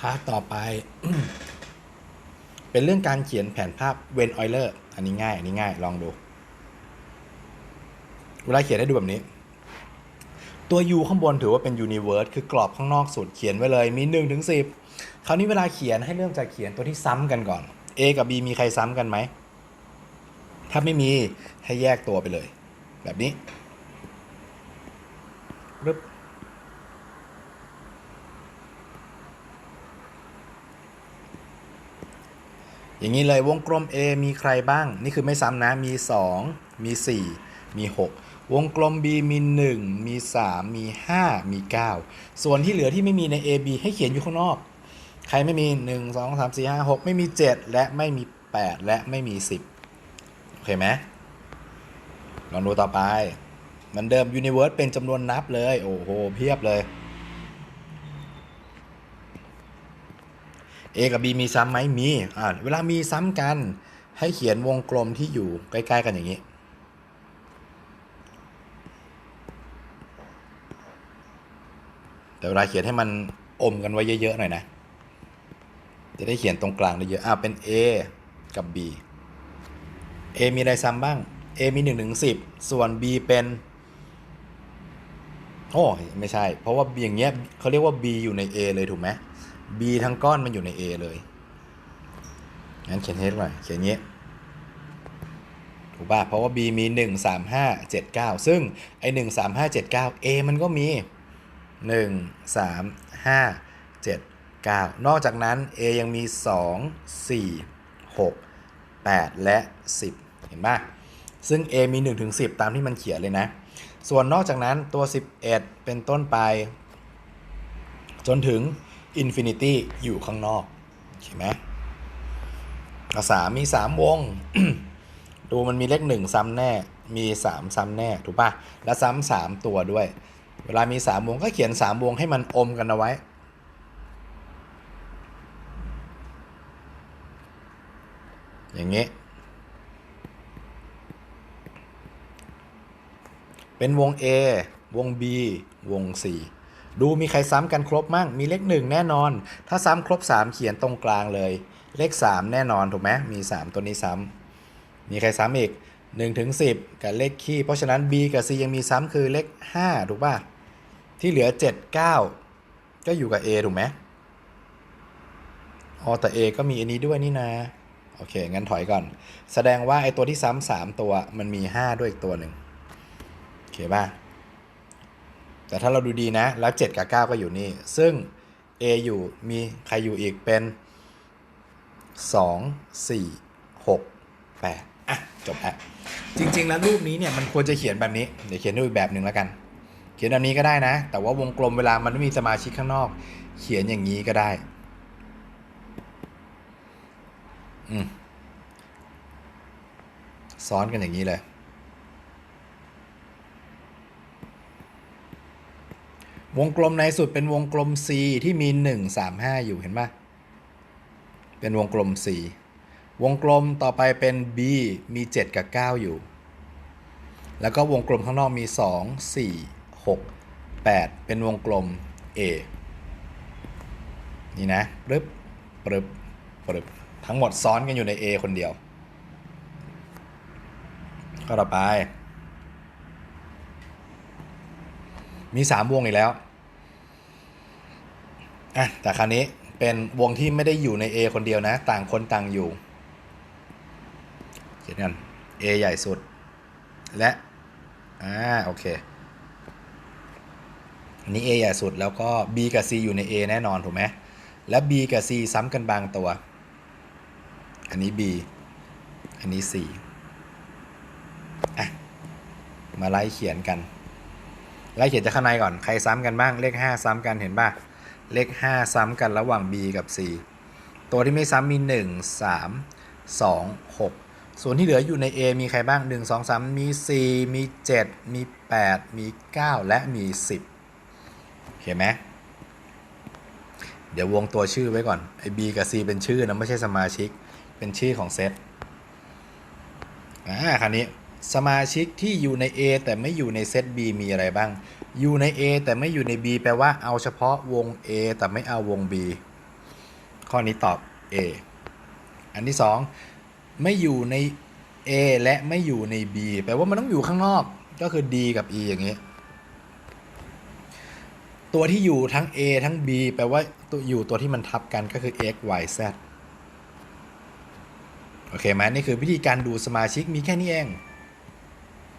พาร์ทต่อไป เป็นเรื่องการเขียนแผนภาพเวนออยเลอร์อันนี้ง่าย อันนี้ง่าย ลองดู เวลาเขียนให้ดูแบบนี้ ตัว u ข้างบนถือว่าเป็น universe คือกรอบข้างนอกสุดเขียนไว้เลยมี1ถึง10คราวนี้เวลาเขียนให้เริ่มจากเขียนตัวที่ซ้ำกันก่อน a กับ b มีใครซ้ำกันไหม ถ้าไม่มีให้แยกตัวไปเลย แบบนี้ปึ๊บ อย่างนี้เลยวงกลม A มีใครบ้าง นี่คือไม่ซ้ำนะ มี 2 มี 4 มี 6 วงกลม B มี 1 มี 3 มี 5 มี 9 ส่วนที่เหลือที่ไม่มีใน AB ให้เขียนอยู่ข้างนอก ใครไม่มี 1 2 3 4 5 6 ไม่มี 7 และไม่มี 8 และไม่มี 10 โอเคไหมลองดูต่อไป เหมือนเดิม Universe เป็นจำนวนนับเลย โอ้โห เพียบเลย A กับ B มีซ้ำไหมมีอ่าเวลามีซ้ำกัน ให้เขียนวงกลมที่อยู่ใกล้ ๆ กันอย่างนี้แต่เวลาเขียนให้มันอมกันไว้เยอะๆหน่อยนะ จะได้เขียนตรงกลางได้เยอะ อ่าเป็น A กับ B A มีอะไรซ้ำบ้าง A มี1ถึง10ส่วน B เป็นโอ้ไม่ใช่ เพราะว่าอย่างเงี้ยเขาเรียกว่า B อยู่ใน A เลยถูกไหม B ทั้งก้อนมันอยู่ใน A เลย งั้นเขียนให้หน่อยเขียนอย่างนี้ถูกป่ะ เพราะว่า B มี 1 3 5 7 9 ซึ่งไอ้1 3 5 7 9 A มันก็มี 1 3 5 7 9 นอกจากนั้น A ยังมี 2 4 6 8 และ 10 เห็นป่ะ ซึ่ง A มี 1 ถึง 10 ตามที่มันเขียนเลยนะ ส่วนนอกจากนั้นตัว 11 เป็นต้นไป จนถึง Infinity อยู่ข้างนอกเห็นไหมภาษามี3วง ดูมันมีเลขหนึ่งซ้ำแน่ มี3ซ้ำแน่ ถูกปะและซ้ำสามตัวด้วย เวลามี3วงก็เขียน3วงให้มันอมกันเอาไว้ อย่างนี้ เป็นวง A วง B วง C ดูมีใครซ้ำกันครบมั่ง มีเลขหนึ่งแน่นอน ถ้าซ้ำครบ 3 เขียนตรงกลางเลย เลข 3 แน่นอนถูกไหมมี 3 ตัวนี้ซ้ำมีใครซ้ำอีก1ถึง10 กับเลขคี่ เพราะฉะนั้น B กับ C ยังมีซ้ำคือเลข 5 ถูกป่ะ ที่เหลือ 7 9 ก็อยู่กับ A ถูกไหมอ๋อแต่ A ก็มีอันนี้ด้วยนี่นะ โอเค งั้นถอยก่อน แสดงว่าไอตัวที่ซ้ำสามตัวมันมี 5 ด้วยอีกตัวหนึ่งโอเคป่ะ แต่ถ้าเราดูดีนะ แล้ว 7 กับ 9 ก็อยู่นี่ ซึ่ง A อยู่มีใครอยู่อีกเป็น 2 4 6 8อะจบแล้วจริง ๆ แล้วรูปนี้เนี่ยมันควรจะเขียนแบบนี้ เดี๋ยวเขียนด้วยแบบหนึ่งแล้วกัน เขียนแบบนี้ก็ได้นะ แต่ว่าวงกลมเวลามันไม่มีสมาชิกข้างนอก เขียนอย่างนี้ก็ได้อืมซ้อนกันอย่างนี้เลย วงกลมในสุดเป็นวงกลม C ที่มี 1 3 5 อยู่เห็นปะเป็นวงกลม C วงกลมต่อไปเป็น B มี 7 กับ 9 อยู่ แล้วก็วงกลมข้างนอกมี 2 4 6 8 เป็นวงกลม A นี่นะปรึบปรึบปรึบทั้งหมดซ้อนกันอยู่ใน A คนเดียว ก็ต่อไป มี3วงอีกแล้วอะแต่คราวนี้เป็นวงที่ไม่ได้อยู่ใน A คนเดียวนะ ต่างคนต่างอยู่เขียนกัน A ใหญ่สุด และอ่าโอเคอันนี้ A ใหญ่สุดแล้วก็ B กับ C อยู่ใน A แน่นอนถูกไหมและ B กับ C ซ้ำกันบางตัว อันนี้ B อันนี้ C อะมาไล่เขียนกัน ไล่เขียนจากข้างในก่อน ใครซ้ำกันบ้าง เลข 5 ซ้ำกันเห็นป่ะ เลข 5 ซ้ำกันระหว่าง B กับ C ตัวที่ไม่ซ้ำมี 1 3 2 6 ส่วนที่เหลืออยู่ใน A มีใครบ้าง 1 2 3 มี 4 มี 7 มี 8 มี 9 และมี 10 เห็นไหมเดี๋ยววงตัวชื่อไว้ก่อน ไอ้ B กับ C เป็นชื่อนะ ไม่ใช่สมาชิก เป็นชื่อของเซตอ่าคราวนี้ สมาชิกที่อยู่ใน A แต่ไม่อยู่ในเซต B มีอะไรบ้าง อยู่ใน A แต่ไม่อยู่ใน B แปลว่าเอาเฉพาะวง A แต่ไม่เอาวง B ข้อนี้ตอบ A อันที่สองไม่อยู่ใน A และไม่อยู่ใน B แปลว่ามันต้องอยู่ข้างนอก ก็คือ D กับ E อย่างนี้ ตัวที่อยู่ทั้ง A ทั้ง B แปลว่าตัวอยู่ตัวที่มันทับกันก็คือ x y z โอเคไหมนี่คือวิธีการดูสมาชิกมีแค่นี้เอง